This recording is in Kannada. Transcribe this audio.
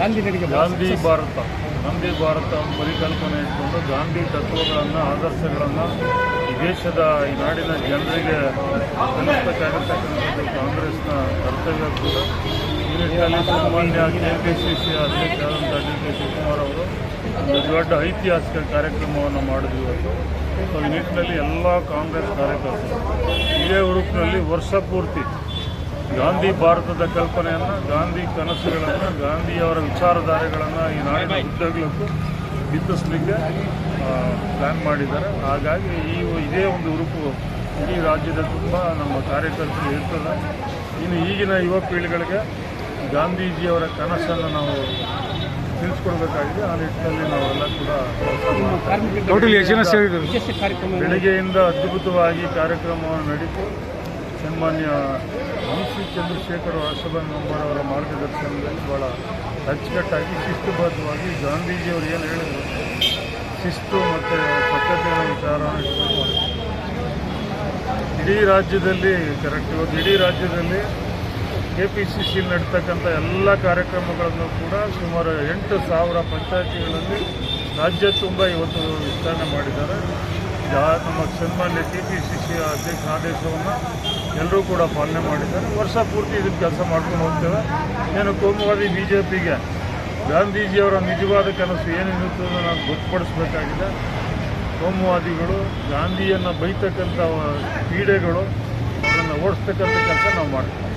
ಗಾಂಧಿ ಭಾರತ. ಗಾಂಧಿ ಭಾರತ ಪರಿಕಲ್ಪನೆ ಇಟ್ಕೊಂಡು ಗಾಂಧಿ ತತ್ವಗಳನ್ನು ಆದರ್ಶಗಳನ್ನು ಈ ದೇಶದ ಈ ನಾಡಿನ ಜನರಿಗೆ ತಿಳಿಸ್ಬೇಕಾಗಿರ್ತಕ್ಕಂಥದ್ದು ಕಾಂಗ್ರೆಸ್ನ ಕರ್ತವ್ಯ ಕೂಡ. ಈ ನಿಟ್ಟಿನಲ್ಲಿ ಸಾಮಾನ್ಯ ಕೆ ಪಿ ಸಿ ಸಿ ಅಧ್ಯಕ್ಷರಾದಂಥ ಡಿ ಕೆ ಶಿವಕುಮಾರ್ ಅವರು ಒಂದು ದೊಡ್ಡ ಐತಿಹಾಸಿಕ ಕಾರ್ಯಕ್ರಮವನ್ನು ಮಾಡಿದ್ವಿ ಇವತ್ತು ಸೊ ಈ ನಿಟ್ಟಿನಲ್ಲಿ ಎಲ್ಲ ಕಾಂಗ್ರೆಸ್ ಕಾರ್ಯಕರ್ತರು ಇದೇ ಗ್ರೂಪ್ನಲ್ಲಿ ವರ್ಷ ಪೂರ್ತಿ ಗಾಂಧಿ ಭಾರತದ ಕಲ್ಪನೆಯನ್ನು ಗಾಂಧಿ ಕನಸುಗಳನ್ನು ಗಾಂಧಿಯವರ ವಿಚಾರಧಾರೆಗಳನ್ನು ಈ ನಾಡಿನ ಉದ್ದಗಲಕ್ಕೂ ಬಿತ್ತಿಸ್ಲಿಕ್ಕೆ ಪ್ಲ್ಯಾನ್ ಮಾಡಿದ್ದಾರೆ. ಹಾಗಾಗಿ ಈ ಇದೇ ಒಂದು ಉರುಪು ಇಡೀ ರಾಜ್ಯದ ತುಂಬ ನಮ್ಮ ಕಾರ್ಯಕರ್ತರು ಇರ್ತದೆ ಇನ್ನು ಈಗಿನ ಯುವ ಪೀಳಿಗೆಗಳಿಗೆ ಗಾಂಧೀಜಿಯವರ ಕನಸನ್ನು ನಾವು ತಿಳಿಸ್ಕೊಡ್ಬೇಕಾಗಿದೆ. ಆ ನಿಟ್ಟಿನಲ್ಲಿ ನಾವೆಲ್ಲ ಕೂಡ ಕೆಲಸ ಬೆಳಗ್ಗೆಯಿಂದ ಅದ್ಭುತವಾಗಿ ಕಾರ್ಯಕ್ರಮವನ್ನು ನಡೀತು. ಸನ್ಮಾನ್ಯ ವಂಶಿ ಚಂದ್ರಶೇಖರ್ ಹರ್ಷಬಂಗಂಬರ್ ಅವರ ಮಾರ್ಗದರ್ಶನದಲ್ಲಿ ಭಾಳ ಅಚ್ಚುಕಟ್ಟಾಗಿ, ಶಿಸ್ತುಬದ್ಧವಾಗಿ ಗಾಂಧೀಜಿಯವರು ಏನು ಹೇಳಿದರು ಶಿಸ್ತು ಮತ್ತು ಸ್ವಚ್ಛತೆಯ ವಿಚಾರ. ಇಡೀ ರಾಜ್ಯದಲ್ಲಿ ಕರೆಕ್ಟ್ ಇವತ್ತು ಇಡೀ ರಾಜ್ಯದಲ್ಲಿ ಕೆ ಪಿ ಸಿ ಸಿ ನಡೀತಕ್ಕಂಥ ಎಲ್ಲ ಕಾರ್ಯಕ್ರಮಗಳನ್ನು ಕೂಡ ಸುಮಾರು ಎಂಟು ಸಾವಿರ ಪಂಚಾಯತಿಗಳಲ್ಲಿ ರಾಜ್ಯ ತುಂಬ ಇವತ್ತು ವಿಸ್ತರಣೆ ಮಾಡಿದ್ದಾರೆ ಯಾ- ನಮ್ಮ ಸನ್ಮಾನ್ಯ ಟಿ ಪಿ ಸಿ ಸಿ ಅಧ್ಯಕ್ಷ ಆದೇಶವನ್ನು ಎಲ್ಲರೂ ಕೂಡ ಪಾಲನೆ ಮಾಡಿದ್ದಾರೆ. ವರ್ಷ ಪೂರ್ತಿ ಇದನ್ನು ಕೆಲಸ ಮಾಡ್ಕೊಂಡು ಹೋಗ್ತೇವೆ. ಏನು ಕೋಮುವಾದಿ ಬಿ ಜೆ ಪಿಗೆ ಗಾಂಧೀಜಿಯವರ ನಿಜವಾದ ಕನಸು ಅಂತ ನಾನು ಗೊತ್ತುಪಡಿಸ್ಬೇಕಾಗಿದೆ. ಕೋಮುವಾದಿಗಳು, ಗಾಂಧಿಯನ್ನು ಬೈತಕ್ಕಂಥ ಕ್ರೀಡೆಗಳು, ಅದನ್ನು ಓಡಿಸ್ತಕ್ಕಂಥ ಕೆಲಸ ನಾವು ಮಾಡ್ತೀವಿ.